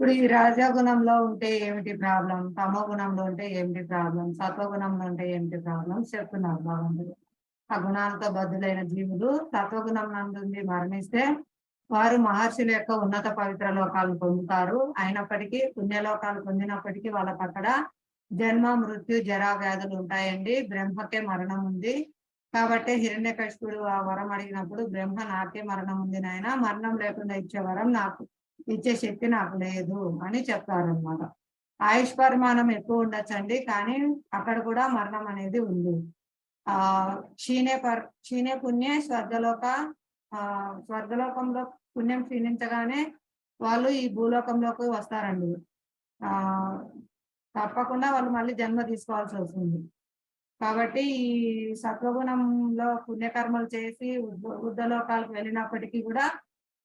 ఇప్పుడు ఈ రాజగుణంలో ఉంటే ఏమిటి ప్రాబ్లం? తమో గుణంలో ఉంటే ఏమిటి ప్రాబ్లం? సత్వగుణంలో ఉంటే ఏమిటి ప్రాబ్లం? చెప్తున్నారు భగవంతుడు. ఆ గుణాలతో బద్దులైన జీవులు సత్వగుణం నందుండి మరణిస్తే వారు మహర్షుల యొక్క ఉన్నత పవిత్ర లోకాలు పొందుతారు. అయినప్పటికీ పుణ్యలోకాలు పొందినప్పటికీ వాళ్ళకి అక్కడ జన్మ మృత్యు జరా వ్యాధులు ఉంటాయండి. బ్రహ్మకే మరణం ఉంది. కాబట్టి హిరణ్యకశిపుడు ఆ వరం అడిగినప్పుడు బ్రహ్మ నాకే మరణం ఉంది నాయన మరణం లేకుండా ఇచ్చే వరం నాకు. ఇచ్చే శక్తి నాకు లేదు అని చెప్తారనమాట ఆయుష్ పరిమాణం ఎక్కువ ఉండొచ్చండి కానీ అక్కడ కూడా మరణం అనేది ఉంది. ఆ క్షీణే పర్ క్షీణే పుణ్యే స్వర్గలోక ఆ స్వర్గలోకంలో పుణ్యం క్షీణించగానే వాళ్ళు ఈ భూలోకంలోకి వస్తారండి. ఆ తప్పకుండా వాళ్ళు మళ్ళీ జన్మ తీసుకోవాల్సి వస్తుంది. కాబట్టి ఈ సత్వగుణంలో పుణ్యకర్మలు చేసి ఉద్ద ఉద్ధలోకాలకు వెళ్ళినప్పటికీ కూడా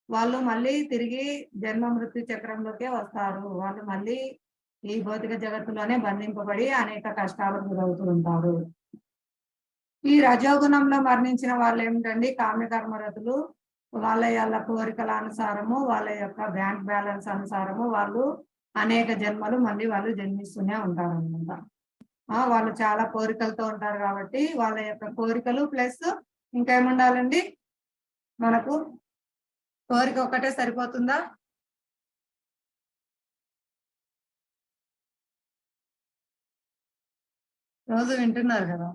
వాళ్ళు మళ్ళీ తిరిగి జన్మ మృత్యు చక్రంలోకే వస్తారు. వాళ్ళు మళ్ళీ ఈ భౌతిక జగత్తులోనే బంధింపబడి అనేక కష్టాలకు గురవుతూ ఉంటారు. ఈ రజోగుణంలో మరణించిన వాళ్ళు ఏమిటండి? కామ్యకర్మరతులు వాళ్ళ వాళ్ళ కోరికల అనుసారము వాళ్ళ యొక్క బ్యాంక్ బ్యాలెన్స్ అనుసారము వాళ్ళు అనేక జన్మలు మళ్ళీ వాళ్ళు జన్మిస్తూనే ఉంటారు అనమాట వాళ్ళు చాలా కోరికలతో ఉంటారు కాబట్టి వాళ్ళ యొక్క కోరికలు ప్లస్ ఇంకేముండాలండి? మనకు కోరిక ఒక్కటే సరిపోతుందా? రోజు వింటున్నారు కదా.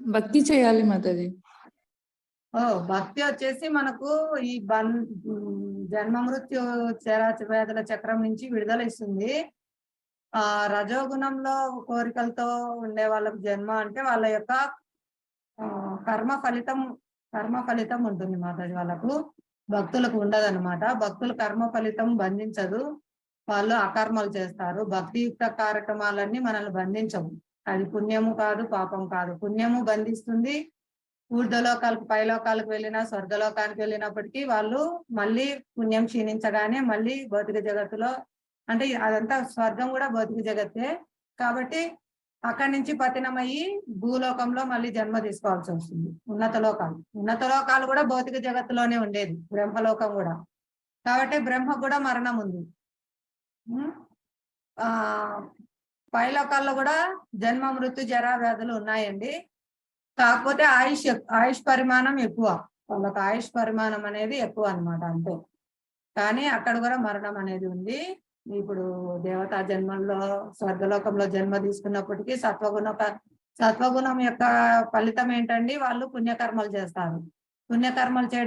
భక్తి చేయాలి మాతాజీ. ఓ భక్తి వచ్చేసి మనకు ఈ బన్ జన్మ మృత్యు చరా వేదల చక్రం నుంచి విడుదల ఇస్తుంది. ఆ రజోగుణంలో కోరికలతో ఉండే వాళ్ళకి జన్మ అంటే వాళ్ళ యొక్క కర్మ ఫలితం కర్మ ఫలితం ఉంటుంది మాతాజీ వాళ్ళకు. భక్తులకు ఉండదన్నమాట. భక్తులు కర్మ ఫలితం బంధించదు. వాళ్ళు అకర్మలు చేస్తారు. భక్తియుక్త కార్యక్రమాలన్నీ మనల్ని బంధించవు. అది పుణ్యము కాదు పాపం కాదు. పుణ్యము బంధిస్తుంది. ఊర్ధలోకాలకు పైలోకాలకు వెళ్ళినా స్వర్గలోకానికి వెళ్ళినప్పటికీ వాళ్ళు మళ్ళీ పుణ్యం క్షీణించగానే మళ్ళీ భౌతిక జగత్తులో అంటే అదంతా స్వర్గం కూడా భౌతిక జగత్తే. కాబట్టి అక్కడి నుంచి పతనమయ్యి భూలోకంలో మళ్ళీ జన్మ తీసుకోవాల్సి వస్తుంది. ఉన్నత లోకాలు. ఉన్నత లోకాలు కూడా భౌతిక జగత్తులోనే ఉండేది. బ్రహ్మలోకం కూడా. కాబట్టి బ్రహ్మ కూడా మరణం ఉంది. ఆ పైలోకాల్లో కూడా జన్మ మృత్యు జరా వ్యాధులు ఉన్నాయండి. కాకపోతే ఆయుష్ ఆయుష్ పరిమాణం ఎక్కువ. వాళ్ళకి ఆయుష్ పరిమాణం అనేది ఎక్కువ అన్నమాట అంతే. కానీ అక్కడ కూడా మరణం అనేది ఉంది. ఇప్పుడు దేవతా జన్మంలో స్వర్గలోకంలో జన్మ తీసుకున్నప్పటికీ సత్వగుణ సత్వగుణం యొక్క ఫలితం ఏంటండి? వాళ్ళు పుణ్యకర్మలు చేస్తారు. పుణ్యకర్మలు చేయడం